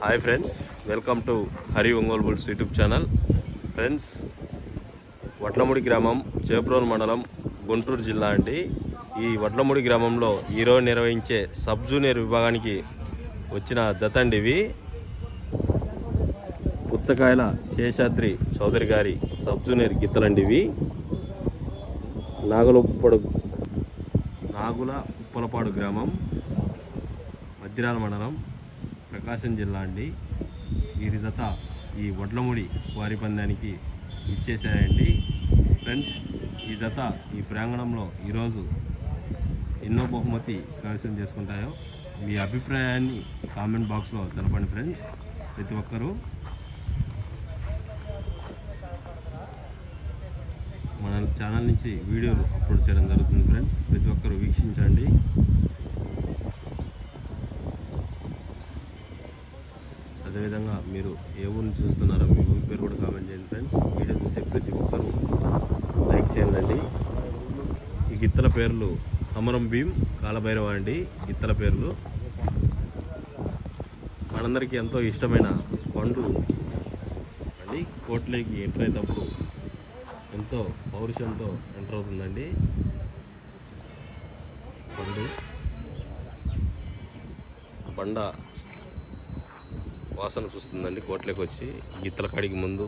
Hi friends welcome to Hari Ongole bulls YouTube channel. Friends Vadlamudi గ్రామం చేప్రోలు మండలం గుంటూరు జిల్లా అండి. ఈ వడ్లముడి గ్రామంలో ఈరోజు నిర్వహించే సబ్ జూనియర్ విభాగానికి వచ్చిన జతండి ఇవి. పుచ్చకాయల శేషాద్రి చౌదరి గారి సబ్ జూనియర్ గీతలండి ఇవి. నాగులపడు నాగుల ఉప్పలపాడు గ్రామం మద్దిరాల మండలం ప్రకాశం జిల్లా అండి. వీరి జత ఈ వడ్లముడి వారి పందానికి ఇచ్చేసాయండి ఫ్రెండ్స్ ఈ జత ఈ ప్రాంగణంలో ఈరోజు ఎన్నో బహుమతి కైవసం చేసుకుంటాయో మీ అభిప్రాయాన్ని కామెంట్ బాక్స్లో తెలపండి ఫ్రెండ్స్. ప్రతి ఒక్కరూ మన ఛానల్ నుంచి వీడియోలు అప్లోడ్ చేయడం జరుగుతుంది ఫ్రెండ్స్. ప్రతి ఒక్కరు వీక్ష అదేవిధంగా మీరు ఏ ఊరిని చూస్తున్నారో మీ ఊరి పేరు కూడా కామెంట్ చేయండి ఫ్రెండ్స్ వీడియో చూసే ప్రతి ఒక్కరూ లైక్ చేయండి ఈ గిత్తల పేర్లు అమరం భీమ్ కాలభైరవ అండి. గిత్తల పేర్లు. మనందరికీ ఎంతో ఇష్టమైన పండు అండి. కోట్లోకి ఎంటర్ అయ్యేటప్పుడు ఎంతో పౌరుషంతో ఎంటర్ అవుతుందండి. పండు. బండ వాసన చూస్తుందండి కోట్లోకి వచ్చి. గిత్తల కాడికి ముందు